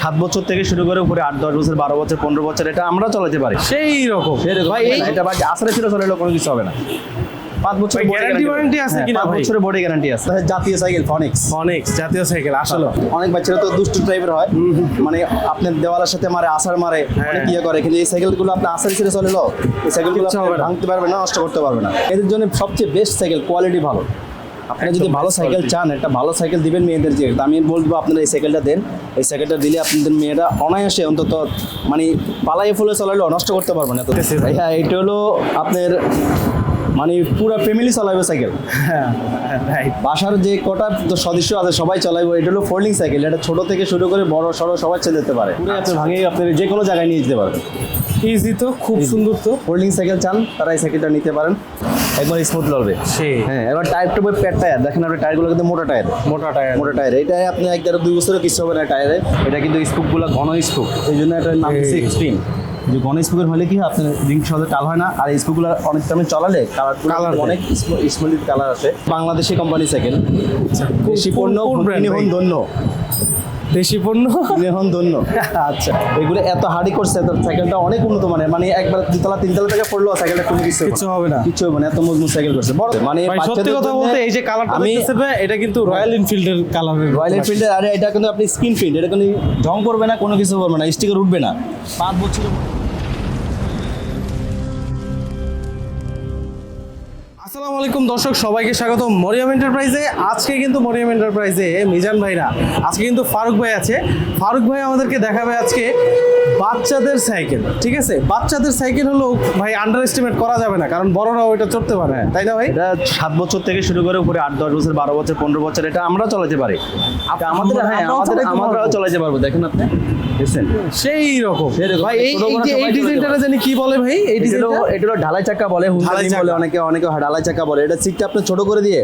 সাত বছর থেকে শুরু করে উপরে আট দশ বছর বারো বছর পনেরো বছর এটা আমরা চালাতে পারি। সেই রকম। ভাই এটা বাকি আসলে ছিল চলে কোনো কিছু হবে না। পাঁচ বছর ভাই, guarantee আছে কিনা পাঁচ বছরের বডি গ্যারান্টি আছে। জাতীয় সাইকেল ফনিক্স অনেক জাতীয় সাইকেল আসলে। অনেক বাচ্চারা তো দুষ্টু টাইপের হয়। মানে আপনার দেওয়ালের সাথে মারে আসার মারে অনেক ইয়ে করে। কিন্তু এই সাইকেলগুলো আপনি আসার ছেড়ে চলে লো এই সাইকেলগুলো কিচ্ছু আপনি হবে না। ভাঙতে পারবে না নষ্ট করতে পারবে না। এদের জন্য সবচেয়ে বেস্ট সাইকেল কোয়ালিটি ভালো। আপনি যদি ভালো সাইকেল চান একটা ভালো সাইকেল দিবেন মেয়েদের যে আমি বলব আপনারা এই সাইকেলটা দেন। এই সাইকেলটা দিলে আপনাদের মেয়েরা অনায়াসে অন্তত মানে পালাই ফুলে চলাইলে নষ্ট করতে পারবে না তো। হ্যাঁ এটা হলো আপনার মানে পুরো ফ্যামিলি চালাবে সাইকেল। হ্যাঁ বাসার যে কটা সদস্য আছে সবাই চালাইবো। এটা হলো ফোল্ডিং সাইকেল। এটা ছোট থেকে শুরু করে বড় সড়ো সবাই চলে যেতে পারে। আপনি ভাঙিয়ে আপনি যে কোনো জায়গায় নিয়ে যেতে পারবেন। ইজি তো খুব সুন্দর তো। ফোল্ডিং সাইকেল চান তারা এই সাইকেলটা নিতে পারেন। একবার স্মুথ লড়বে। হ্যাঁ এবার টায়ারটা বই প্যাট টায়ার দেখেন আপনার টায়ারগুলো কিন্তু মোটা টায়ার মোটা টায়ার মোটা টায়ার এটা আপনি এক দেড় দুই বছরও কিছু হবে না টায়ারে এটা কিন্তু স্পুকগুলো ঘন স্কুপ এই জন্য এটা নাম এই। এক্সট্রিম যে ঘন স্পুকের হলে কি আপনার রিং সহজে কাল হয় না। আর এই স্পুকগুলো অনেক টাইমে চালালে কালার দেয়। অনেক স্মুথ কালার আছে বাংলাদেশি কোম্পানি সেকেন্ড দেশি পণ্য? ধন্য দেশি পণ্য? এখন ধন্য আচ্ছা। এগুলো এত হার্ডি করছে তো সাইকেলটা অনেক উন্নত মানের। মানে একবার দুতলা তিনতলা থেকে পড়ল সাইকেলটা কোনো কিছু কিছু হবে না। কিছু হবে না এত মজবুত সাইকেল করছে। বড় মানে সত্যি কথা বলতে এই যে কালারটা আমি এটা কিন্তু রয়্যাল এনফিল্ডের কালার রয়্যাল এনফিল্ডের আরে এটা কিন্তু আপনি স্কিন প্রিন্ট এটা কিন্তু ঢং করবে না কোনো কিছু করবে না স্টিকার উঠবে না। পাঁচ বছরের আসসালামু আলাইকুম দর্শক, সবাইকে স্বাগত মরিয়াম এন্টারপ্রাইজে। আজকে কিন্তু মরিয়াম এন্টারপ্রাইজে মিজান ভাইরা, আজকে কিন্তু ফারুক ভাই আছে। ফারুক ভাই আমাদেরকে দেখাবে আজকে বাচ্চাদের সাইকেল ঠিক আছে? বাচ্চাদের সাইকেল হলো ভাই আন্ডার এস্টিমেট করা যাবে না কারণ বড়রাও এটা চড়তে পারে তাই না ভাই? এটা সাত বছর থেকে শুরু করে উপরে আট দশ বছর বারো বছর পনেরো বছর এটা আমরা চালাতে পারি। আমাদের হ্যাঁ আমাদের আমরাও। চালাতে পারব। দেখেন আপনি। সেই রকম। ভাই এই এই ডিজাইনটা জানি কি বলে ভাই? এই ডিজাইনটা এটা হলো ঢালাই চাকা বলে হুন্ডা বলে অনেকে অনেকে ঢালাই চাকা বলে। এটা সিটটা আপনি ছোট করে দিয়ে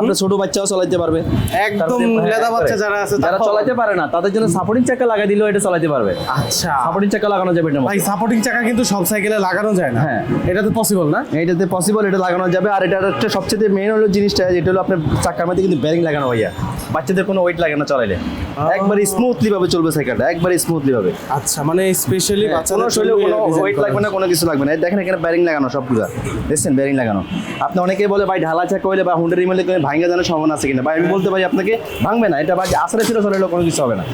আপনার ছোট বাচ্চাও চালাতে পারবে। একদম হ্যাঁ, লেদা বাচ্চা যারা আছে যারা চালাতে পারে না তাদের জন্য সাপোর্টিং চাকা লাগাই দিলেও এটা চালাতে পারবে। আচ্ছা। সাপোর্টিং চাকা লাগানো যাবে এটা ভাই সাপোর্টিং চাকা কিন্তু সব সাইকেলে লাগানো যায় না। হ্যাঁ। এটা তো পসিবল না? এইটাতে পসিবল এটা লাগানো যাবে। আর এটা একটা সবচেয়ে মেইন হলো জিনিসটা যেটা হলো আপনার চাকার মধ্যে কিন্তু ব্যারিং লাগানো ভাইয়া। বাচ্চাদের কোনো ওয়েট লাগে না চালাইলে একবার স্মুথলি ভাবে চলবে সাইকেলটা একবার স্মুথলি ভাবে। আচ্ছা মানে স্পেশালি হ্যাঁ, কোনো শরীরে কোনো ওয়েট লাগবে না কোনো কিছু লাগবে না। দেখেন এখানে ব্যারিং লাগানো সবগুলো। দেখছেন ব্যারিং লাগানো? আপনি অনেকেই বলে ভাই ঢালা চাকা হইলে বা হুন্ডার রিমেলে ভাঙ্গা জানার সম্ভাবনা আছে কিনা? ভাই আমি বলতে পারি আপনাকে ভাঙবে না। এটা বাকি আসলে ছিল চলে কোনো কিছু হবে না।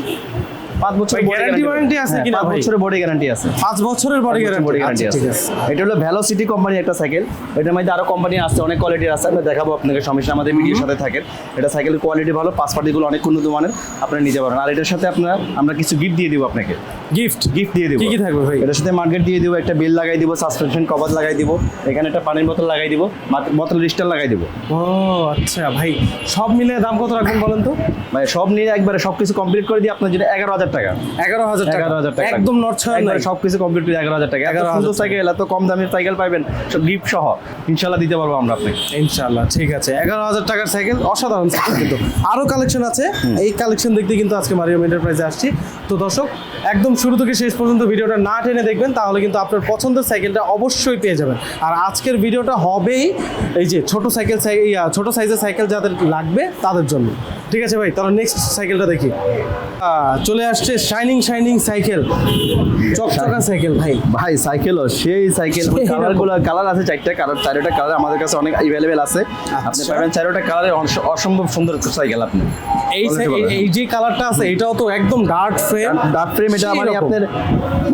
পাঁচ বছর গ্যারান্টি ওয়ারেন্টি আছে কিনা পাঁচ বছরের বডি গ্যারান্টি আছে। পাঁচ বছরের বডি গ্যারান্টি গ্যারান্টি আচ্ছা, আছে। এটা হলো ভ্যালোসিটি কোম্পানি একটা সাইকেল এটার মধ্যে আরও কোম্পানি আছে অনেক কোয়ালিটির আছে আমরা দেখাবো আপনাকে সমস্যা আমাদের ভিডিওর সাথে থাকেন। এটা সাইকেলের কোয়ালিটি ভালো পাঁচ পার্টিগুলো অনেক উন্নত মানের আপনারা নিতে পারেন। আর এটার সাথে আপনার আমরা কিছু গিফট দিয়ে দিব আপনাকে। গিফট গিফট দিয়ে দিব। কি কি থাকবে ভাই? এটার সাথে মার্কেট দিয়ে দিব একটা বেল লাগাই দিব সাসপেনশন কভার লাগাই দিব এখানে একটা পানির বোতল লাগাই দিব বোতল রিস্টার লাগাই দিব। ও আচ্ছা ভাই সব মিলে দাম কত রাখবেন বলেন তো? মানে সব নিয়ে একবারে সবকিছু কমপ্লিট করে দিয়ে আপনার জন্য এগারো হাজার টাকা। এগারো হাজার টাকা। এগারো হাজার টাকা। একদম নড়ছড় নাই একবারে সবকিছু কমপ্লিট করে এগারো হাজার টাকা। এগারো হাজার সাইকেল এত কম দামের সাইকেল পাইবেন সব গিফট সহ। ইনশাল্লাহ দিতে পারব আমরা আপনাকে। ইনশাআল্লাহ ঠিক আছে। এগারো হাজার টাকার সাইকেল অসাধারণ সাইকেল কিন্তু। আরও কালেকশন আছে। এই কালেকশন দেখতে কিন্তু আজকে মারিয়াম এন্টারপ্রাইজে আসছি। তো দর্শক একদম শুরু থেকে শেষ পর্যন্ত ভিডিওটা না টেনে দেখবেন তাহলে কিন্তু আপনার পছন্দের সাইকেলটা অবশ্যই পেয়ে যাবেন। আর আজকের ভিডিওটা হবেই এই যে ছোট সাইকেল ছোট সাইজের সাইকেল যাদের লাগবে তাদের জন্য। ঠিক আছে ভাই তাহলে নেক্সট সাইকেলটা দেখি। চলে আসছে শাইনিং শাইনিং সাইকেল। চকচকা সাইকেল ভাই। ভাই সাইকেলও সেই সাইকেল সেই কালার আছে চারটা কালার চারটা কালার আমাদের কাছে অনেক অ্যাভেলেবেল আছে। আপনি আচ্ছা। পাবেন চারটা কালারের অসম্ভব সুন্দর সাইকেল আপনি। এই এই যে কালারটা আছে এটাও তো একদম ডার্ক ফ্রেম ডার্ক ফ্রেম এটা মানে আপনার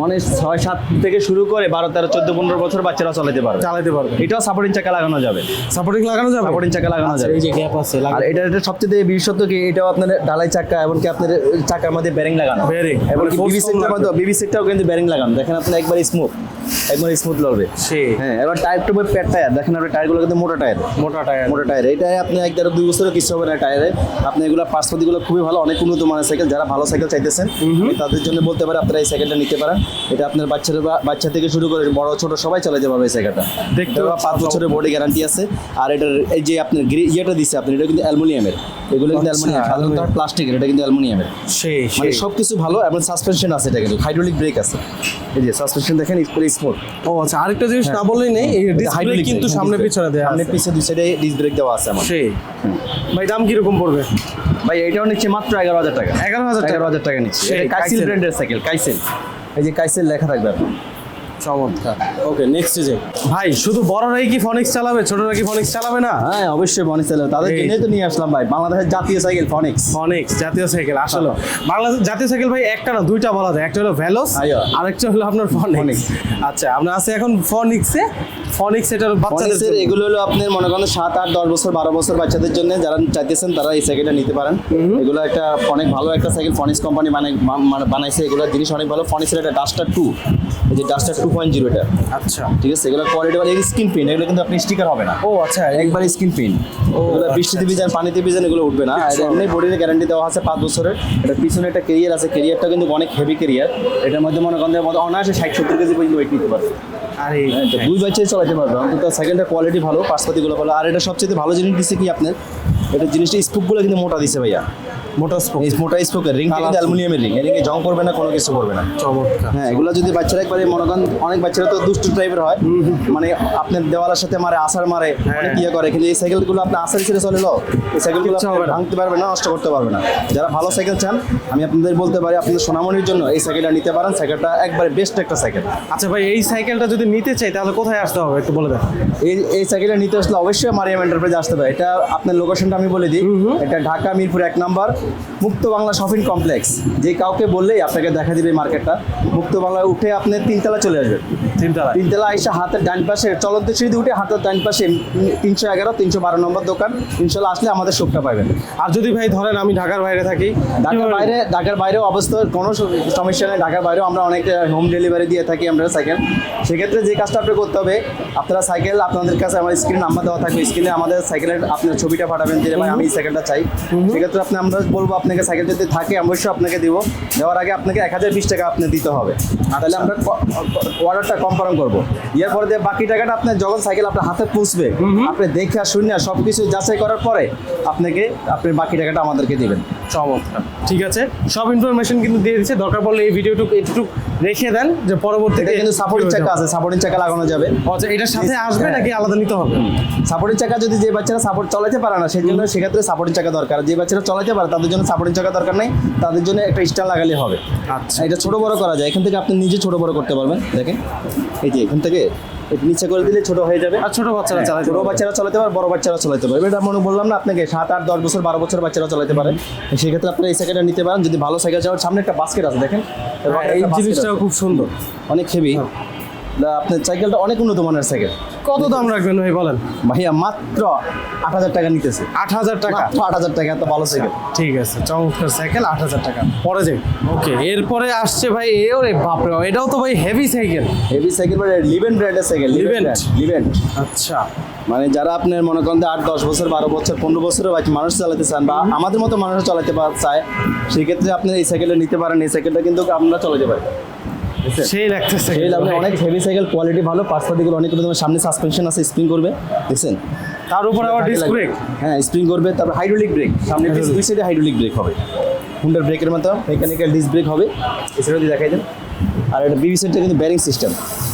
মানে ছয় সাত থেকে শুরু করে বারো তেরো চোদ্দ পনেরো বছর বাচ্চারা চালাতে পারবে। চালাতে পারবে। এটাও সাপোর্টিং চাকা লাগানো যাবে। সাপোর্টিং লাগানো যাবে? সাপোর্টিং চাকা লাগানো আচ্ছা, যাবে। এই যে গ্যাপ আছে আর এটা এটা সবচেয়ে বিশেষত্ব কি এটাও আপনার ঢালাই চাকা এমনকি আপনার চাকার মধ্যে ব্যারিং লাগানো। Bearing, এবং বিবি কম মধ্যে বিবি সেটটাও কিন্তু ব্যারিং লাগানো। দেখেন আপনি একবার স্মুথ একবার স্মুথ লড়বে। হ্যাঁ এবার টায়ারটা বই প্যাট টায়ার দেখেন আপনার টায়ারগুলো কিন্তু মোটা টায়ার মোটা টায়ার মোটা টায়ার এটা আপনি এক দেড় দুই বছরের কিছু হবে না টায়ারে আপনি এগুলো পার্সপাতিগুলো খুবই ভালো অনেক উন্নত মানের সাইকেল যারা ভালো সাইকেল চাইতেছেন তাদের জন্য বলতে পারে আপনারা এই সাইকেলটা নিতে পারেন। এটা আপনার বাচ্চাদের বাচ্চা থেকে শুরু করে বড় ছোট সবাই চালাতে পারবে এই সাইকেলটা দেখতে পাচ্ছি পাঁচ বছরের বডি গ্যারান্টি আছে। আর এটার এই যে আপনার ইয়েটা দিচ্ছে আপনি এটা কিন্তু অ্যালুমিনিয়ামের। এগুলো কিন্তু আচ্ছা, অ্যালুমিনিয়াম সাধারণত। প্লাস্টিকের এটা কিন্তু অ্যালুমিনিয়ামের। সে মানে সব কিছু ভালো এবং সাসপেনশন আছে এটা কিন্তু। হাইড্রোলিক ব্রেক আছে। এই যে সাসপেনশন দেখেন স্মুথ ও আচ্ছা আরেকটা জিনিস না বললেই নেই এই ডিসপ্লে কিন্তু সামনে পিছনে দেয়া সামনে পিছনে দুই সাইডে ডিস ব্রেক দেওয়া আছে আমার। সে ভাই দাম কীরকম পড়বে? ভাই এটাও নিচ্ছে মাত্র এগারো হাজার টাকা 11,000 টাকা? এগারো হাজার টাকা নিচ্ছে সেই কাইসেল কাইসেল। ব্র্যান্ডের সাইকেল কাইসেল এই যে কাইসেল লেখা থাকবে আপনার চমৎকার। ওকে নেক্সট যে ভাই শুধু বড়রাই কি ফনিক্স চালাবে? ছোটরা কি ফনিক্স চালাবে না? হ্যাঁ অবশ্যই ফনিক্স চালাবে। তাদের। জন্যই তো নিয়ে আসলাম ভাই। বাংলাদেশের জাতীয় সাইকেল ফনিক্স ফনিক্স জাতীয় সাইকেল আসলে। বাংলাদেশ জাতীয় সাইকেল ভাই একটা না দুইটা বলা যায়। একটা হলো ভ্যালোস আইয়া। আরেকটা হলো আপনার ফনিক্স। আচ্ছা আমরা আছি এখন ফনিক্সে ফনিক্স এটার বাচ্চাদের এগুলো হলো আপনার মনে করেন সাত আট দশ বছর বারো বছর বাচ্চাদের জন্য যারা চাইতেছেন তারা এই সাইকেলটা নিতে পারেন। এগুলো একটা অনেক ভালো একটা সাইকেল ফনিক্স কোম্পানি মানে বানাইছে এগুলো জিনিস অনেক ভালো। ফনিক্সের একটা ডাস্টার টু এই যে ডাস্টার টু পয়েন্ট জিরো এটা। আচ্ছা। ঠিক আছে এগুলো কোয়ালিটি ভালো স্ক্রিন প্রিন্ট এগুলো কিন্তু আপনি স্টিকার হবে না। ও আচ্ছা একবার স্ক্রিন প্রিন্ট এগুলো বৃষ্টিতে ভিজান পানিতে ভিজান এগুলো উঠবে না। আর এমনি বডিতে গ্যারান্টি দেওয়া আছে পাঁচ বছরের। এটা পিছনে একটা কেরিয়ার আছে কেরিয়ারটা কিন্তু অনেক হেভি কেরিয়ার এটার মধ্যে মনে করেন মধ্যে অনায়াসে ষাট সত্তর কেজি পর্যন্ত ওয়েট নিতে পারবে। আরে হ্যাঁ, দুই বাচ্চাই চালাতে পারবে। অন্তত সাইকেলটা কোয়ালিটি ভালো পার্সপাতিগুলো ভালো। আর এটা সবচেয়ে ভালো জিনিস দিচ্ছে কি আপনার? এটা জিনিসটা স্কুপগুলো কিন্তু মোটা দিছে ভাইয়া। মোটা স্পোক। এই মোটা স্পোকের রিং কিন্তু অ্যালুমিনিয়ামের রিং। এদিকে জং করবে না কোনো কিছু করবে না। চমৎকার। হ্যাঁ এগুলো যদি বাচ্চারা একবারে মনে করেন অনেক বাচ্চারা তো দুষ্টু টাইপের হয়। মানে আপনার দেওয়ালের সাথে মারে আসার মারে অনেক ইয়ে করে। কিন্তু এই সাইকেলগুলো আপনি আসার ছেড়ে চলে লো। এই সাইকেলগুলো। ভাঙতে পারবে না নষ্ট করতে পারবে না। যারা ভালো সাইকেল চান আমি আপনাদের বলতে পারি আপনাদের সোনামণির জন্য এই সাইকেলটা নিতে পারেন। সাইকেলটা একবারে বেস্ট একটা সাইকেল আচ্ছা ভাই এই সাইকেলটা যদি নিতে চাই তাহলে কোথায় আসতে হবে? একটু বলে দেন। এই এই সাইকেলটা নিতে আসলে অবশ্যই মারিয়াম এন্টারপ্রাইজ আসতে হবে। এটা আপনার লোকেশনটা আমি বলে দিই। এটা ঢাকা মিরপুর এক নম্বর মুক্ত বাংলা শপিং কমপ্লেক্স। যে কাউকে বললেই আপনাকে দেখা দিবে মার্কেটটা। মুক্ত বাংলা উঠে আপনি তিনতলা চলে আসবেন। চিন্তা তিনতলা আইসা হাতের ডান পাশে চলন্ত সিঁড়ি উঠে হাতের ডান পাশে তিনশো এগারো তিনশো বারো নম্বর দোকান। ইনশাল্লাহ আসলে আমাদের শপটা পাবেন আর যদি ভাই ধরেন আমি ঢাকার বাইরে থাকি ঢাকার বাইরে ঢাকার বাইরেও অবস্থা কোনো সমস্যা নেই। ঢাকার বাইরেও আমরা অনেক হোম ডেলিভারি দিয়ে থাকি আমরা সাইকেল সেক্ষেত্রে যে কাজটা আপনি করতে হবে আপনারা সাইকেল আপনাদের কাছে আমার স্ক্রিন নাম্বার দেওয়া থাকবে। স্ক্রিনে আমাদের সাইকেলের আপনার ছবিটা পাঠাবেন যে ভাই আমি এই সাইকেলটা চাই। সেক্ষেত্রে আপনি আমরা বলব আপনাকে সাইকেল যদি থাকে অবশ্যই আপনাকে দিব। দেওয়ার আগে আপনাকে এক হাজার বিশ টাকা আপনি দিতে হবে। তাহলে আমরা অর্ডারটা কনফার্ম করব। ইয়ার পরে দিয়ে বাকি টাকাটা আপনার যখন সাইকেল আপনার হাতে পৌঁছবে আপনি দেখে আর শুনে সব কিছু যাচাই করার পরে আপনাকে আপনি বাকি টাকাটা আমাদেরকে দিবেন। চমৎকার। ঠিক আছে? সব ইনফরমেশন কিন্তু দিয়ে দিচ্ছে। দরকার পড়লে এই ভিডিওটুকু একটু রেখে দেন যে পরবর্তীতে কিন্তু সাপোর্টিং চাকা আছে। সাপোর্টিং চাকা লাগানো যাবে। আচ্ছা এটার সাথে আসবে হ্যাঁ। নাকি আলাদা নিতে হবে? সাপোর্টিং চাকা যদি যে বাচ্চারা সাপোর্ট চালাতে পারে না সেই জন্য সেক্ষেত্রে সাপোর্টিং চাকা দরকার। যে বাচ্চারা চালাতে পারে তাদের জন্য সাপোর্টিং চাকা দরকার নেই। তাদের জন্য একটা স্টার লাগালে হবে। আচ্ছা। এটা ছোট বড় করা যায়। এখান থেকে আপনি নিজে ছোট বড় করতে পারবেন। দেখেন। এই যে এখান থেকে একটু নিচে করে দিলে ছোট হয়ে যাবে। আর ছোট বাচ্চারা হ্যাঁ, চালাতে ছোট বাচ্চারা চালাতে পারে বড় বাচ্চারা চালাতে পারে এটা মনে বললাম না আপনাকে সাত আট দশ বছর বারো বছর বাচ্চারা চালাতে পারে। সেক্ষেত্রে আপনি এই সাইকেলটা নিতে পারেন। যদি ভালো সাইকেল চালান সামনে একটা বাস্কেট আছে দেখেন। হ্যাঁ, এই জিনিসটাও খুব সুন্দর। অনেক হেভি আপনার সাইকেলটা অনেক উন্নত মানের সাইকেল। কত দাম রাখবেন ভাই বলেন? ভাইয়া মাত্র আট হাজার টাকা নিতেছে। আট হাজার টাকা? আট হাজার টাকা এত ভালো সাইকেল। ঠিক আছে চমৎকার সাইকেল আট হাজার টাকা। পরে যাই। ওকে এরপরে আসছে ভাই এ ওরে বাপরে এটাও তো ভাই হেভি সাইকেল। হেভি সাইকেল মানে লিভেন ব্র্যান্ডের সাইকেল Livent? লিভেন আচ্ছা। মানে যারা আপনার মনে করেন আট দশ বছর বারো বছর পনেরো বছরের বাচ্চা মানুষ চালাতে চান বা আমাদের মতো মানুষ চালাতে চায় সেক্ষেত্রে আপনি এই সাইকেলটা নিতে পারেন এই সাইকেলটা কিন্তু আমরা চালাতে পারি? সেই লাগতেছে সেই আপনি অনেক হেভি সাইকেল কোয়ালিটি ভালো পাঁচপাতিগুলো অনেক তোমার সামনে সাসপেনশন আছে স্প্রিং করবে দেখছেন তার উপর আবার ডিস্ক ব্রেক হ্যাঁ স্প্রিং করবে তারপর হাইড্রোলিক ব্রেক সামনে দুই সাইডে হাইড্রোলিক ব্রেক হবে। হুন্ডার ব্রেকের মতো মেকানিক্যাল ডিস্ক ব্রেক হবে। এছাড়াও যদি দেখাই দেন। আর এটা বিবি সেটটা কিন্তু ব্যারিং সিস্টেম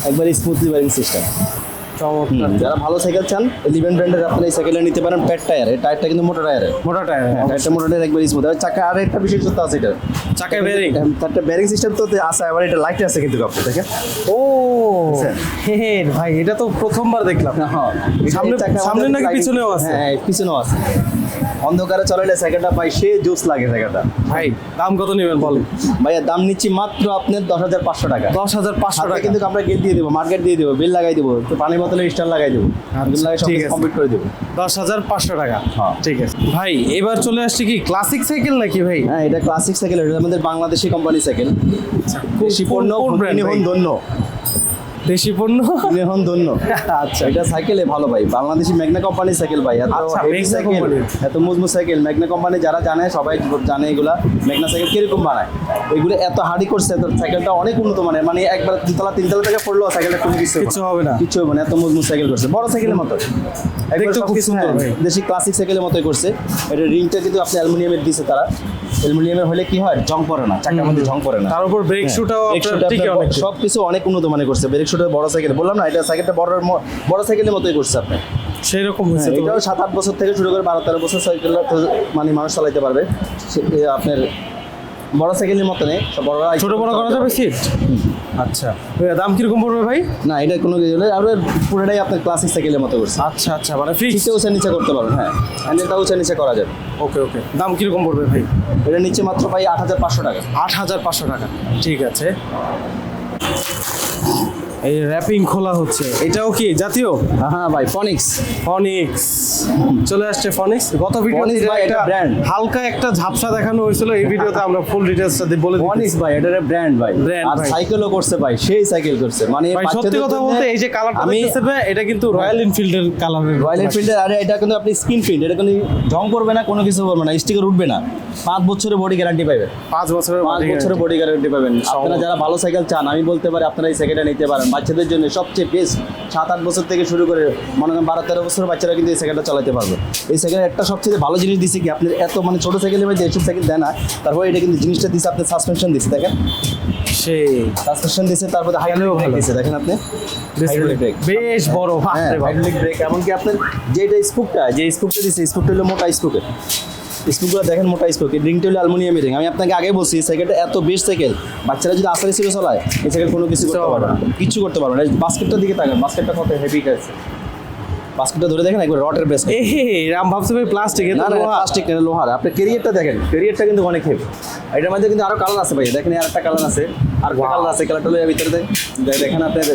একবার স্মুথলি ব্যারিং সিস্টেম যারা ভালো সাইকেল চান লিভেন ব্র্যান্ডের আপনারা এই সাইকেলটা নিতে পারেন প্যাড টায়ার এই টায়ারটা কিন্তু মোটা টায়ারের মোটা টায়ার হ্যাঁ। টায়ারটা মোটা টায়ার একবার স্মুথ আর চাকা আর একটা বিশেষত্ব আছে এটা। চাকা বেরিং তারটা ব্যারিং সিস্টেম তো আছে আবার এটা লাইট আছে কিন্তু আপনি দেখেন। ও হে হে, ভাই এটা তো প্রথমবার দেখলাম। হ্যাঁ। সামনে- সামনে নাকি পিছনেও আছে? হ্যাঁ পিছনেও আছে। অন্ধকারে চলাইলে সাইকেলটা পাই সে জুস লাগে সাইকেলটা ভাই দাম কত নেবেন বলেন? ভাইয়া দাম নিচ্ছি মাত্র আপনার দশ হাজার পাঁচশো টাকা। দশ হাজার পাঁচশো টাকা। কিন্তু আমরা গেট দিয়ে দেবো মার্কেট দিয়ে দেবো বিল লাগাই দেবো তো পানি বোতলে স্টার লাগাই দেবো বিল লাগাই সব কমপ্লিট করে দেবো। দশ হাজার পাঁচশো টাকা। হ্যাঁ। ঠিক আছে। ভাই এবার চলে আসছে কি ক্লাসিক সাইকেল নাকি ভাই? হ্যাঁ এটা ক্লাসিক সাইকেল এটা আমাদের বাংলাদেশি কোম্পানি সাইকেল দেশি পণ্য? ধন্য। দেশি পণ্য? নিহন ধন্য। আচ্ছা এটা সাইকেলে ভালো ভাই। বাংলাদেশি ম্যাগনা কোম্পানির সাইকেল ভাই এত আচ্ছা, হেভি সাইকেল এত মজবুত সাইকেল ম্যাগনা কোম্পানি যারা জানে সবাই জানে এগুলা। ম্যাগনা সাইকেল কীরকম বানায়? এগুলো এত হার্ডি করছে তো সাইকেলটা অনেক উন্নত মানের। মানে একবার তিনতলা তিনতলা থেকে পড়ল সাইকেলটা কোনো কিছু কিছু হবে না। কিছু হবে না এত মজবুত সাইকেল করছে। বড় সাইকেলের মতো। একবার খুব সুন্দর হ্যাঁ, দেশি ক্লাসিক সাইকেলের মতোই করছে। এটা রিংটা কিন্তু আপনি অ্যালুমিনিয়ামের দিছে তারা। অ্যালুমিনিয়ামের হলে কি হয়? জং পড়ে না চাকার মধ্যে জং পড়ে না। তার উপর ব্রেক শুটাও শুটা সব কিছু অনেক উন্নত মানে করছে। ব্রেক শুটার বড় সাইকেল বললাম না এটা সাইকেলটা বড় বড় সাইকেলের মতোই করছে আপনি। সেই রকম হয়েছে হ্যাঁ, এটাও সাত আট বছর থেকে শুরু করে বারো তেরো বছর সাইকেল মানে মানুষ চালাইতে পারবে। আপনার বড় সাইকেলের মতো নেই সব বড়রা ছোট বড় করা যাবে সিট আচ্ছা। দাম কীরকম পড়বে ভাই? না এটা কোনো কিছু নেই আর পুরোটাই আপনার ক্লাসিক সাইকেলের মতো করছে। আচ্ছা আচ্ছা মানে ফিক্স উঁচা নিচে করতে পারবেন হ্যাঁ। হ্যান্ডেলটা উঁচা নিচে করা যাবে। ওকে ওকে দাম কীরকম পড়বে ভাই? এটা নিচে মাত্র ভাই আট হাজার পাঁচশো টাকা। আট হাজার পাঁচশো টাকা। ঠিক আছে। এই র্যাপিং খোলা হচ্ছে। এটাও কি জাতীয়? হ্যাঁ ভাই ফনিক্স ফনিক্স চলে আসছে ফনিক্স গত ভিডিওতে ভাই, এটা brand। হালকা একটা ঝাপসা দেখানো হয়েছিল এই ভিডিওতে আমরা ফুল ডিটেলসটা বলে দিচ্ছি ফনিক্স ভাই এটার ব্র্যান্ড ভাই। আর সাইকেলও করছে ভাই সেই সাইকেল করছে। মানে ভাই সত্যি কথা বলতে এই যে কালারটা আমি দেখতেছেন ভাই, এটা কিন্তু রয়্যাল এনফিল্ডের কালারের রয়্যাল এনফিল্ডের আরে এটা কিন্তু আপনি স্কিন ফিল্ড এটা কিন্তু ঢং করবে না কোনো কিছু করবে না স্টিকার উঠবে না। পাঁচ বছরের বডি গ্যারান্টি পাবেন পাঁচ বছরের পাঁচ বছরের বডি গ্যারান্টি পাবেন আপনারা যারা ভালো সাইকেল চান আমি বলতে পারি আপনারা এই সাইকেলটা নিতে পারেন। বাচ্চাদের জন্য সবচেয়ে বেস্ট সাত আট বছর থেকে শুরু করে মনে করেন বারো তেরো বছরের বাচ্চারা কিন্তু এই সাইকেলটা চালাতে পারবে। এই সাইকেলের একটা সবচেয়ে ভালো জিনিস দিচ্ছে কি আপনার এত মানে ছোটো সাইকেলের মধ্যে এসব সাইকেল দেয় না তারপর এটা কিন্তু জিনিসটা দিচ্ছে আপনার সাসপেনশন দিচ্ছে দেখেন। সেই। সাসপেনশন দিচ্ছে তারপরে হাইড্রোলিক ব্রেক দিচ্ছে দেখেন আপনি। হাইড্রোলিক ব্রেক বেশ বড় হ্যাঁ হাইড্রোলিক ব্রেক এমনকি আপনার যেটা স্পুকটা যে স্পুকটা দিচ্ছে স্পুকটা হলো মোটা স্পুকের স্পুকগুলো দেখেন মোটা স্পুক রিংটা হলো অ্যালুমিনিয়াম রিং। আমি আপনাকে আগে বলছি এই সাইকেলটা এত বেশ সাইকেল বাচ্চারা যদি আসারে ছিল হয় এই সাইকেল কোনো কিছু করতে পারবে না। কিছু করতে পারবে না। বাস্কেটটার দিকে তাকান বাস্কেটটা কত হেভি আছে। বাস্কেটটা ধরে দেখেন একবার রটের বেস রাম ভাবছে ভাই প্লাস্টিক না না প্লাস্টিক না লোহার। আপনি ক্যারিয়ারটা দেখেন ক্যারিয়ারটা কিন্তু অনেক হেভি এটার মধ্যে কিন্তু আরও কালার আছে ভাই। দেখেন আর একটা কালার আছে। আর কালার আছে কালারটা লইয়া ভিতরে দেখেন আপনার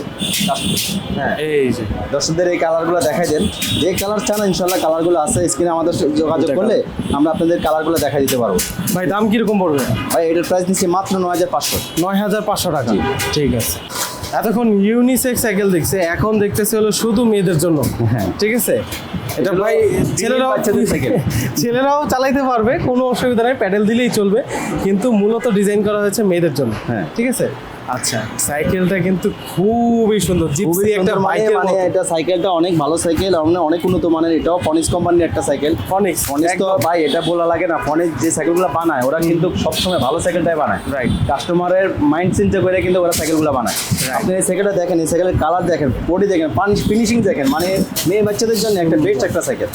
হ্যাঁ। এই যে। দর্শকদের এই কালারগুলো দেখাই দেন। যে কালার চান ইনশাল্লাহ কালারগুলো আছে। স্ক্রিনে আমাদের যোগাযোগ করলে আমরা আপনাদের কালারগুলো দেখাই দিতে পারব। ভাই দাম কীরকম পড়বে? ভাই এটার প্রাইস নিচ্ছি মাত্র নয় হাজার পাঁচশো। নয় হাজার পাঁচশো টাকা। ঠিক আছে। এতক্ষণ ইউনিসেক্স সাইকেল দেখছে এখন দেখতেছে হলো শুধু মেয়েদের জন্য হ্যাঁ। ঠিক আছে এটা ভাই ছেলেরাও। ছেলেরাও চালাইতে পারবে কোনো অসুবিধা নেই প্যাডেল দিলেই চলবে কিন্তু মূলত ডিজাইন করা হয়েছে মেয়েদের জন্য হ্যাঁ। ঠিক আছে আচ্ছা। সাইকেলটা কিন্তু খুবই সুন্দর জিপসি একটা মানে বাইকের মানে এটা সাইকেলটা অনেক ভালো সাইকেল আমরা অনেক উন্নত মানের এটাও ফনিক্স কোম্পানির একটা সাইকেল। ফনিক্স ফনিক্স তো ভাই এটা বলা লাগে না ফনিক্স যে সাইকেলগুলো বানায় ওরা কিন্তু সবসময় ভালো সাইকেলটাই বানায়। Right. কাস্টমারের মাইন্ড চিন্তা করে কিন্তু ওরা সাইকেলগুলো বানায়। আপনি এই সাইকেলটা দেখেন এই সাইকেলের কালার দেখেন বডি দেখেন ফিনিশিং দেখেন মানে মেয়ে বাচ্চাদের জন্য একটা বেস্ট একটা সাইকেল।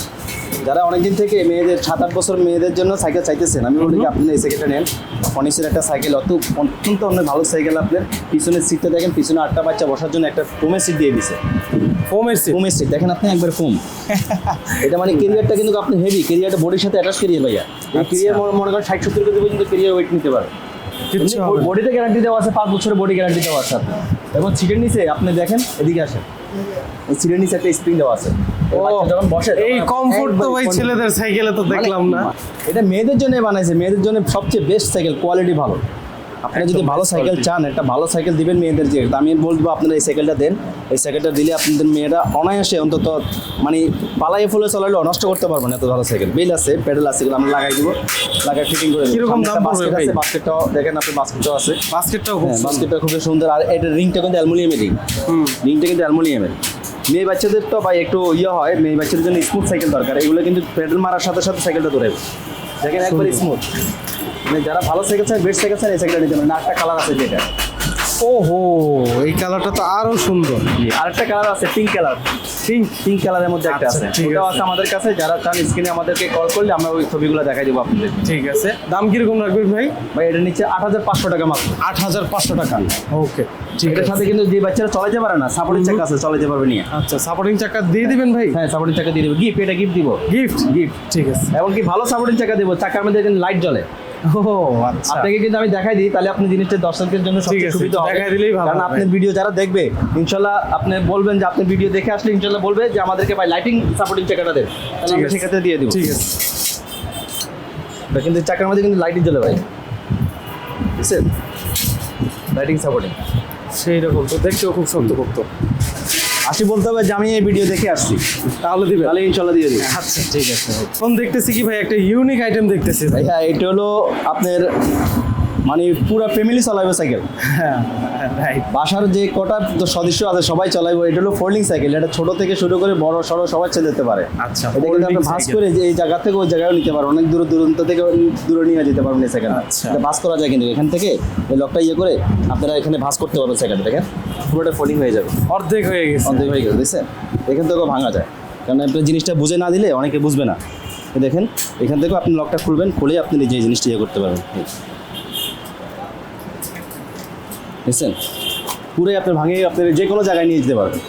যারা অনেকদিন থেকে মেয়েদের সাত আট বছর মেয়েদের জন্য সাইকেল চাইতেছেন আমি বলি আপনি এই সাইকেলটা নেন। ফনিক্সের একটা সাইকেল অত অত্যন্ত অনেক ভালো সাইকেল আপনার। পিছনের সিটটা দেখেন পিছনে আটটা বাচ্চা বসার জন্য একটা ফোমের সিট দিয়ে দিছে। ফোমের সিট ফোমের সিট দেখেন আপনি একবার ফোম এটা মানে কেরিয়ারটা কিন্তু আপনি হেভি কেরিয়ারটা বডির সাথে অ্যাটাচ কেরিয়ার ভাইয়া। এই আচ্ছা। কেরিয়ার মনে করেন ষাট সত্তর কেজি পর্যন্ত কেরিয়ার ওয়েট নিতে পারে কিচ্ছু বডিতে গ্যারান্টি দেওয়া আছে পাঁচ বছরের বডি গ্যারান্টি দেওয়া আছে আপনার। এবং সিটের নিচে আপনি দেখেন এদিকে আসেন। এই সিটের নিচে একটা স্প্রিং দেওয়া আছে। ও, যখন বসে এই কমফোর্ট তো একবার ভাই comfort। ছেলেদের সাইকেলে তো দেখলাম না। মানে এটা মেয়েদের জন্য বানাইছে মেয়েদের জন্য সবচেয়ে বেস্ট সাইকেল কোয়ালিটি ভালো। আপনি যদি ভালো সাইকেল চান একটা ভালো সাইকেল দিবেন মেয়েদের যে আমি বলব আপনারা এই সাইকেলটা দেন। এই সাইকেলটা দিলে আপনাদের মেয়েরা অনায়াসে অন্তত মানে পালাই ফুলে চালালেও নষ্ট করতে পারব না এত ভালো সাইকেল। বেল আছে প্যাডেল আছে এগুলো আমরা লাগাই দিব। লাগাই ফিটিং করে দেবো। কীরকম দাম পড়বে ভাই? বাস্কেটটাও দেখেন আপনি বাস্কেটটাও আছে। বাস্কেটটাও খুব হ্যাঁ সুন্দর। বাস্কেটটা খুবই সুন্দর। আর এটা রিংটা কিন্তু অ্যালুমিনিয়ামের রিং হুম। রিংটা কিন্তু অ্যালুমিনিয়ামের। মেয়ে বাচ্চাদের তো ভাই একটু ইয়ে হয় মেয়ে বাচ্চাদের জন্য স্মুথ সাইকেল দরকার। এগুলো কিন্তু প্যাডেল মারার সাথে সাথে সাইকেলটা দৌড়াবে দেখেন একবার স্মুথ মানে যারা ভালো সাইকেল চায় বেস্ট সাইকেল চায় এই সাইকেলটা নিতে পারেন আরেকটা কালার আছে যেটা। ওহো এই কালারটা তো আরও সুন্দর। আরেকটা কালার আছে পিঙ্ক কালার পিঙ্ক পিঙ্ক কালারের মধ্যে একটা আচ্ছা, আছে। ওটাও আছে। আমাদের কাছে। যারা চান স্ক্রিনে আমাদেরকে কল করলে আমরা ওই ছবিগুলো দেখাই দেবো আপনাদের। ঠিক আছে। দাম কীরকম রাখবেন ভাই? ভাই এটা নিচে আট হাজার পাঁচশো টাকা মাত্র। আট হাজার পাঁচশো টাকা। ওকে ঠিক এটার সাথে কিন্তু যে বাচ্চারা চলাইতে পারে না সাপোর্টের চাকা আছে চলে চলাইতে পারবে নিয়ে। আচ্ছা সাপোর্টিং চাকা দিয়ে দিবেন ভাই? হ্যাঁ সাপোর্টের চাকা দিয়ে দেবো। গিফট এটা গিফট দিব। গিফট গিফট ঠিক আছে। এমনকি ভালো সাপোর্টিং চাকা দেবো। চাকার মধ্যে লাইট জ্বলে। ও আচ্ছা। আপনাকে কিন্তু আমি দেখাই দিই তাহলে আপনি জিনিসটা দর্শকদের জন্য সবচেয়ে সুবিধা হবে। দেখাই দিলেই ভালো কারণ হবে। আপনার ভিডিও যারা দেখবে ইনশাল্লাহ আপনি বলবেন যে আপনি ভিডিও দেখে আসলে ইনশাল্লাহ বলবে যে আমাদেরকে ভাই লাইটিং সাপোর্টিং চাকাটা দেন। তাহলে আমরা। সেক্ষেত্রে দিয়ে দিব। ঠিক আছে। কিন্তু চাকার মধ্যে কিন্তু লাইটিং জ্বলে ভাই। বুঝছেন? লাইটিং সাপোর্টিং সেই রকম তো দেখতেও খুব শক্ত করতো আসি বলতে হবে যে আমি এই ভিডিও দেখে আসছি। তাহলে দিবে তাহলে ইনশাল্লাহ দিয়ে দিই আচ্ছা ঠিক আছে। ফোন দেখতেছি কি ভাই একটা ইউনিক আইটেম দেখতেছি ভাই। হ্যাঁ এটা হলো আপনার মানে পুরো ফ্যামিলি চালাবে সাইকেল হ্যাঁ বাসার যে কটা সদস্য আছে সবাই চালাইবো। এটা হলো ফোল্ডিং সাইকেল এটা ছোট থেকে শুরু করে বড় সড়ো সবাই চালাতে যেতে পারে। আচ্ছা, এটা কিন্তু আপনি ভাস করে যে এই জায়গা থেকে ওই জায়গায় নিতে পারো। অনেক দূর দূরান্ত থেকে দূরে নিয়ে যেতে পারবেন এই সাইকেল আচ্ছা। এটা ভাস করা যায় কিন্তু। এখান থেকে এই লকটা ইয়ে করে আপনারা এখানে ভাস করতে পারবেন সাইকেলটা দেখেন পুরোটা ফোল্ডিং হয়ে যাবে। অর্ধেক হয়ে গেছে। অর্ধেক হয়ে গেছে বুঝছেন? এখান থেকেও ভাঙা যায়। কারণ আপনি জিনিসটা বুঝে না দিলে অনেকে বুঝবে না। দেখেন এখান থেকেও আপনি লকটা খুলবেন খুলে আপনি নিজে এই জিনিসটা ইয়ে করতে পারবেন। বুঝছেন? পুরোই আপনার ভাঙে আপনার যে কোনো জায়গায় নিয়ে যেতে পারবেন।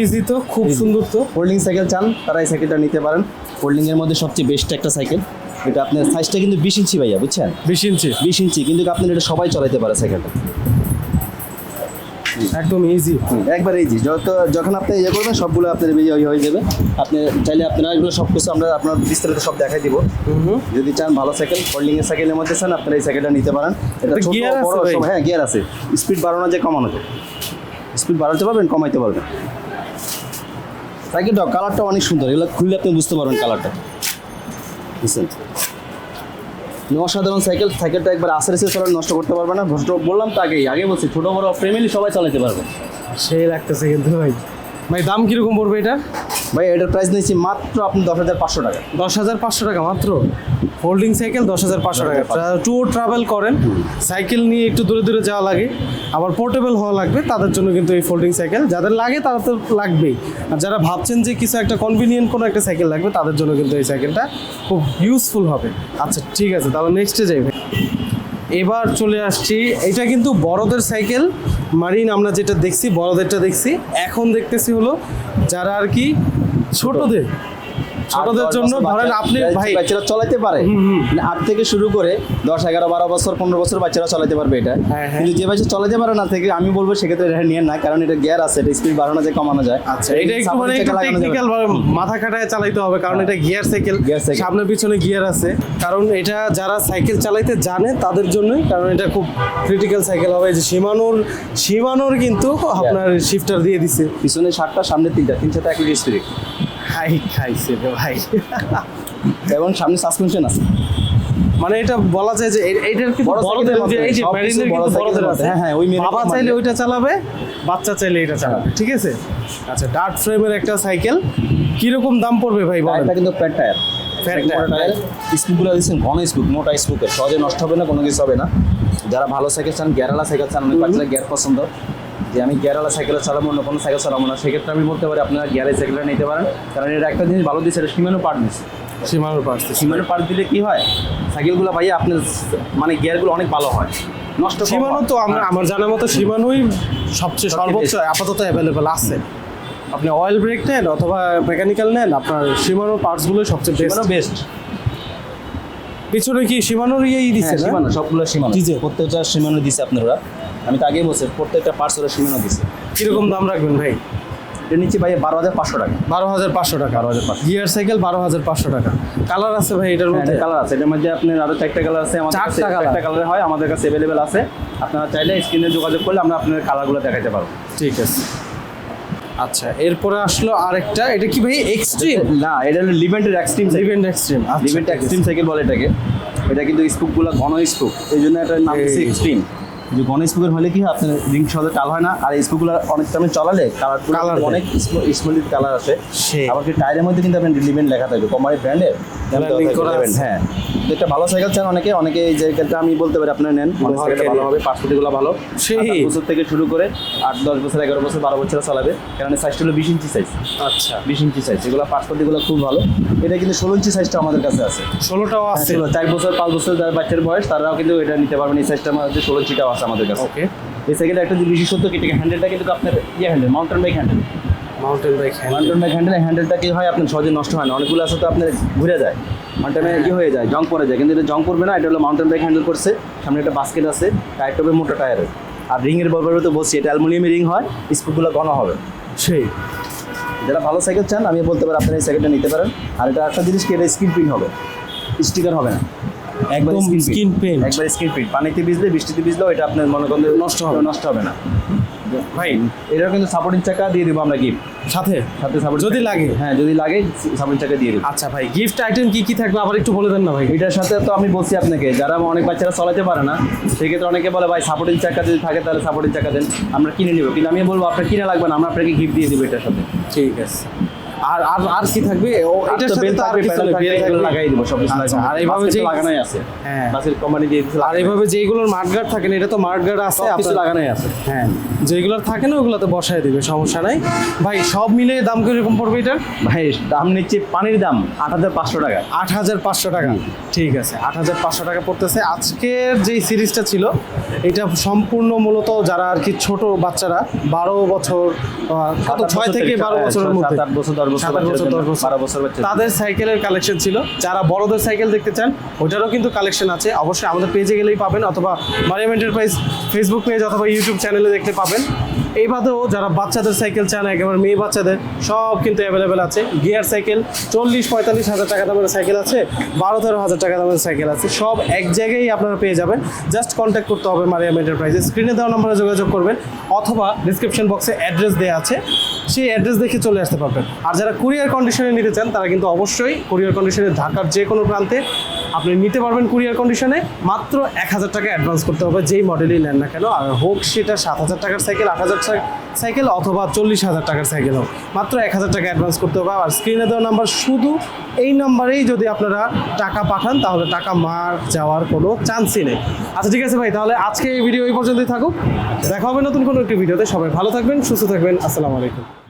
ইজি তো খুব সুন্দর তো। হোল্ডিং সাইকেল চান তারা এই সাইকেলটা নিতে পারেন। হোল্ডিংয়ের মধ্যে সবচেয়ে বেস্ট একটা সাইকেল এটা আপনার সাইজটা কিন্তু বিশ ইঞ্চি ভাইয়া বুঝছেন? বিশ ইঞ্চি। বিশ ইঞ্চি কিন্তু আপনার এটা সবাই চলাইতে পারে সাইকেলটা একদম ইজি একবার ইজি যত যখন আপনি ইয়ে করবেন সবগুলো আপনার ইয়ে হয়ে যাবে। আপনি চাইলে আপনারা এগুলো সব কিছু আমরা আপনার বিস্তারিত সব দেখাই দিব। যদি চান ভালো সাইকেল ফোল্ডিং এর সাইকেলের মধ্যে চান আপনারা এই সাইকেলটা নিতে পারেন। এটা এটা ছোট বড় সব হ্যাঁ গিয়ার আছে। স্পিড বাড়ানো যায় কমানো যায়। স্পিড বাড়াতে পারবেন কমাইতে পারবেন। সাইকেলটা কালারটা অনেক সুন্দর। এগুলো খুললে আপনি বুঝতে পারবেন কালারটা বুঝছেন? অসাধারণ সাইকেল সাইকেলটা একবার আস্তে এসে চালালে নষ্ট করতে পারবে না। বললাম তো আগেই আগে বলছি ছোটো বড় ফ্যামিলি সবাই চালাতে পারবে। সেই লাগতেছে কিন্তু ভাই। ভাই দাম কীরকম পড়বে এটা ভাই এটার প্রাইস নিয়েছি মাত্র আপনি দশ হাজার পাঁচশো টাকা। দশ হাজার পাঁচশো টাকা মাত্র? ফোল্ডিং সাইকেল দশ হাজার পাঁচশো টাকা। ট্যুর ট্রাভেল করেন সাইকেল নিয়ে একটু দূরে দূরে যাওয়া লাগে। আবার পোর্টেবল হওয়া লাগবে তাদের জন্য কিন্তু এই ফোল্ডিং সাইকেল যাদের লাগে তারা তো লাগবেই। আর যারা ভাবছেন যে কিছু একটা কনভিনিয়েন্ট কোনো একটা সাইকেল লাগবে তাদের জন্য কিন্তু এই সাইকেলটা খুব ইউজফুল হবে। আচ্ছা ঠিক আছে তাহলে নেক্সটে যাই এবার চলে আসছি। এটা কিন্তু বড়দের সাইকেল মারিন আমরা যেটা দেখছি বড়দেরটা দেখছি। এখন দেখতেছি হলো যারা আর কি ছোটদের। ছোটদের জন্য ধরেন আপনি ভাই বাচ্চারা চালাতে পারে। মানে আট থেকে শুরু করে দশ এগারো বারো বছর পনেরো বছর বাচ্চারা চালাতে পারবে এটা। হ্যাঁ, হ্যাঁ। কিন্তু যে বাচ্চা চালাতে পারে না থেকে আমি বলব সেক্ষেত্রে এটা নিয়ে না কারণ এটা গিয়ার আছে এটা স্পিড বাড়ানো যায় কমানো যায়। আচ্ছা এটা একটু মানে একটু টেকনিক্যাল মাথা খাটায় চালাইতে হবে কারণ এটা গিয়ার সাইকেল। সামনে পিছনে গিয়ার আছে। কারণ এটা যারা সাইকেল চালাইতে জানে তাদের জন্যই কারণ এটা খুব ক্রিটিক্যাল সাইকেল হবে। যে সীমানোর সীমানোর কিন্তু আপনার শিফটার দিয়ে দিছে। পিছনে সাতটা সামনে তিনটা তিন সাথে একই স্পিড হাই খাইছে রে ভাই। এবং সামনে সাসপেনশন আছে। মানে এটা বলা যায় যে এ- এইটার কিন্তু বড় বড়দের যে এই যে বড় কিন্তু বড়দের আছে। হ্যাঁ, হ্যাঁ, ওই বাবা চাইলে ওইটা চালাবে বাচ্চা চাইলে এটা চালাবে ঠিক আছে? আচ্ছা ডার্ট ফ্রেমের একটা সাইকেল কীরকম দাম পড়বে ভাই বলেন? টায়ারটা কিন্তু প্যাট টায়ার স্পুকগুলো দিচ্ছেন ঘন স্পুক মোটা স্পুকের সহজে নষ্ট হবে না কোনো কিছু হবে না। যারা ভালো সাইকেল চান গ্যারালা সাইকেল চান অনেক বাচ্চারা গ্যার পছন্দ। যে আমি গ্যারালা সাইকেল চালাবো অন্য কোনো সাইকেল চালাবো না। সেক্ষেত্রে আমি বলতে পারি আপনারা গ্যারেজ সাইকেলটা নিতে পারেন। কারণ এটা একটা জিনিস ভালো দিচ্ছে এটা সীমানো পার্ট দিচ্ছে। সীমানোর পাশে সীমানো পার্ট দিলে কি হয়? সাইকেলগুলো ভাই আপনার মানে গিয়ারগুলো অনেক ভালো হয়। নষ্ট সীমানো তো আমরা হ্যাঁ। আমার জানার মতো সীমানোই সবচেয়ে সর্বোচ্চ আপাতত অ্যাভেলেবেল আছে। আপনি অয়েল ব্রেক নেন অথবা মেকানিক্যাল নেন আপনার সীমানোর পার্টসগুলোই সবচেয়ে বেস্ট সীমানো বেস্ট পিছনে কি সীমানোর ইয়েই দিচ্ছে হ্যাঁ সীমানো সবগুলো সীমানো। প্রত্যেকটা সীমানো দিছে আপনার। আমি তো আগেই বলছি প্রত্যেকটা পার্টস ওরা সীমানো দিছে। কীরকম দাম রাখবেন ভাই? এটা নিচে ভাই বারো হাজার পাঁচশো টাকা। বারো হাজার পাঁচশো টাকা। 12,500 গিয়ার সাইকেল বারো হাজার পাঁচশো টাকা। কালার আছে ভাই এটার মধ্যে? কালার আছে। এটার মধ্যে আপনার আরও চারটা কালার আছে আমাদের কাছে চারটা কালার হয় আমাদের কাছে অ্যাভেলেবেল আছে। আপনারা চাইলে স্ক্রিনে যোগাযোগ করলে আমরা আপনার কালারগুলো দেখাতে পারব। ঠিক আছে। আচ্ছা এরপরে আসলো আরেকটা। এটা কি ভাই এক্সট্রিম না এটা হলো লিভেন্টের এক্সট্রিম সাইকেল ইভেন্ট এক্সট্রিম লিভেন্ট এক্সট্রিম সাইকেল বলে এটাকে। এটা কিন্তু স্পুকগুলো ঘন স্পুক এই জন্য এটা নাম হচ্ছে এক্সট্রিম যে ঘন স্পুকের হলে কি হয় আপনার রিং সহজে টাল হয় না? আর স্পুকগুলো অনেক টাইমে চলালে কালার দেয়। অনেক স্মুথ কালার আসে। সেই। আবার কি টায়ারের মধ্যে কিন্তু আপনার লিভেন্ট লেখা থাকবে কোম্পানি ব্র্যান্ডের আছে। হ্যাঁ। তো একটা ভালো সাইকেল চান অনেকে। অনেকে এই সাইকেলটা আমি বলতে পারি আপনারা নেন। অনেক কেনে। ভালো হবে পাঁচপতিগুলো ভালো। সেই। বছর থেকে শুরু করে আট দশ বছর এগারো বছর বারো বছর চালাবে। কারণ সাইজটা হলো বিশ ইঞ্চি সাইজ আচ্ছা। বিশ ইঞ্চি সাইজ এগুলো পাঁচপতিগুলো খুব ভালো। এটা কিন্তু ষোলো ইঞ্চি সাইজটা আমাদের কাছে আছে। ষোলোটাও আছে। ষোলো চার বছর পাঁচ বছর যারা বাচ্চার বয়স তারাও কিন্তু এটা নিতে পারবেন। এই সাইজটা আমাদের ষোলো ইঞ্চিটাও আছে। আমাদের কাছে। ওকে এই সাইকেলটা একটা যে বিশেষত্ব কি হ্যান্ডেলটা কিন্তু আপনার ইয়ে handle mountain bike handle mountain bike mountain bike handle হ্যান্ডেলটা কি হয় আপনার সহজে নষ্ট হয় না। অনেকগুলো আছে তো আপনার ঘুরে যায়। মাউন্টেনে ইয়ে হয়ে যায় জং পড়ে যায়। কিন্তু এটা জং পড়বে না এটা হলো মাউন্টেন বাইক হ্যান্ডেল করছে সামনে একটা বাস্কেট আছে টায়ার টবে মোটা টায়ারের আর রিংয়ের ব্যাপারে তো বলছি এটা অ্যালুমিনিয়ামের রিং হয় স্কুপগুলো ঘন হবে। সেই। যারা ভালো সাইকেল চান আমি বলতে পারি আপনারা এই সাইকেলটা নিতে পারেন। আর এটা একটা জিনিস কি এটা স্ক্রিন প্রিন্ট হবে। স্টিকার হবে না। একদম skin প্রিন্ট একবার স্ক্রিন প্রিন্ট পানিতে ভিজলে বৃষ্টিতে ভিজলেও এটা আপনার মনে করেন নষ্ট হবে নষ্ট হবে না। ভাই এটাও কিন্তু সাপোর্টিং চাকা দিয়ে দেবো আমরা গিফট সাথে? সাথে সাপোর্ট যদি লাগে? হ্যাঁ যদি লাগে সাপোর্টিং চাকা দিয়ে দেবো। আচ্ছা ভাই গিফট আইটেম কি কি থাকবে? আবার একটু বলে দেন না ভাই। এটার সাথে তো আমি বলছি আপনাকে যারা অনেক বাচ্চারা চালাতে পারে না সেক্ষেত্রে অনেকে বলে ভাই সাপোর্টিং চাকা যদি থাকে তাহলে সাপোর্টিং চাকা দেন। আমরা কিনে নেব। কিন্তু আমি বলব আপনার কিনে লাগবে না আমরা আপনাকে গিফট দিয়ে দেবো এটার সাথে। ঠিক আছে। আর আর আর কি থাকবে? ও এটার সাথে বেল থাকবে, থাকবে, বেল থাকবে। লাগাই দিব সব কিছু আচ্ছা, লাগাই আর এইভাবে তো লাগানোই আছে। হ্যাঁ। বাসের কোম্পানি দিয়ে দিছে আর এইভাবে যেইগুলোর মাঠগার্ড থাকে না এটা তো মাঠগার্ড আছে কিছু লাগানোই আছে। হ্যাঁ যেগুলোর থাকে না ওগুলোতে বসায় দিবে সমস্যা নাই। ভাই সব মিলে দাম কীরকম পড়বে এটার? ভাই দাম নিচ্ছে পানির দাম আট হাজার পাঁচশো টাকা। আট হাজার পাঁচশো টাকা। ঠিক আছে আট হাজার পাঁচশো টাকা পড়তেছে। আজকের যেই সিরিজটা ছিল এটা সম্পূর্ণ মূলত যারা আর কি ছোট বাচ্চারা বারো বছর কত ছয় থেকে বারো সাত- বছরের মধ্যে। সাত বছর বছর বারো বছর তাদের সাইকেলের কালেকশন ছিল। যারা বড়দের সাইকেল দেখতে চান ওটারও কিন্তু কালেকশন আছে। অবশ্যই আমাদের পেজে গেলেই পাবেন অথবা মারিয়াম এন্টারপ্রাইজ ফেসবুক পেজ অথবা ইউটিউব চ্যানেলে দেখতে পাবেন। এই বাদেও যারা বাচ্চাদের সাইকেল চান একেবারে মেয়ে বাচ্চাদের সব কিন্তু অ্যাভেলেবেল আছে। গিয়ার সাইকেল চল্লিশ পঁয়তাল্লিশ হাজার টাকা দামের সাইকেল আছে বারো তেরো হাজার টাকা দামের সাইকেল আছে। সব এক জায়গায় আপনারা পেয়ে যাবেন। জাস্ট কন্ট্যাক্ট করতে হবে মারিয়াম এন্টারপ্রাইজে স্ক্রিনে দেওয়া নম্বরে যোগাযোগ করবেন অথবা ডিসক্রিপশন বক্সে অ্যাড্রেস দেওয়া আছে। সেই অ্যাড্রেস দেখে চলে আসতে পারবেন। আর যারা কুরিয়ার কন্ডিশনে নিতে চান, তারা কিন্তু অবশ্যই কুরিয়ার কন্ডিশনে ঢাকার যে কোনো প্রান্তে আপনি নিতে পারবেন কুরিয়ার কন্ডিশনে মাত্র এক হাজার টাকা অ্যাডভান্স করতে হবে, যেই মডেলই নেন না কেন। আর হোক সেটা সাত হাজার টাকার সাইকেল আট হাজার সাইকেল অথবা চল্লিশ হাজার টাকার সাইকেল হোক। মাত্র এক হাজার টাকা অ্যাডভান্স করতে হবে। আর স্ক্রিনে দেওয়া নাম্বার শুধু এই নাম্বারেই যদি আপনারা টাকা পাঠান, তাহলে টাকা মার যাওয়ার কোনো চান্সই নেই। আচ্ছা ঠিক আছে ভাই, তাহলে আজকে এই ভিডিও এই পর্যন্তই থাকুক। দেখা হবে নতুন কোনো একটি ভিডিওতে সবাই ভালো থাকবেন, সুস্থ থাকবেন। আসসালামু আলাইকুম।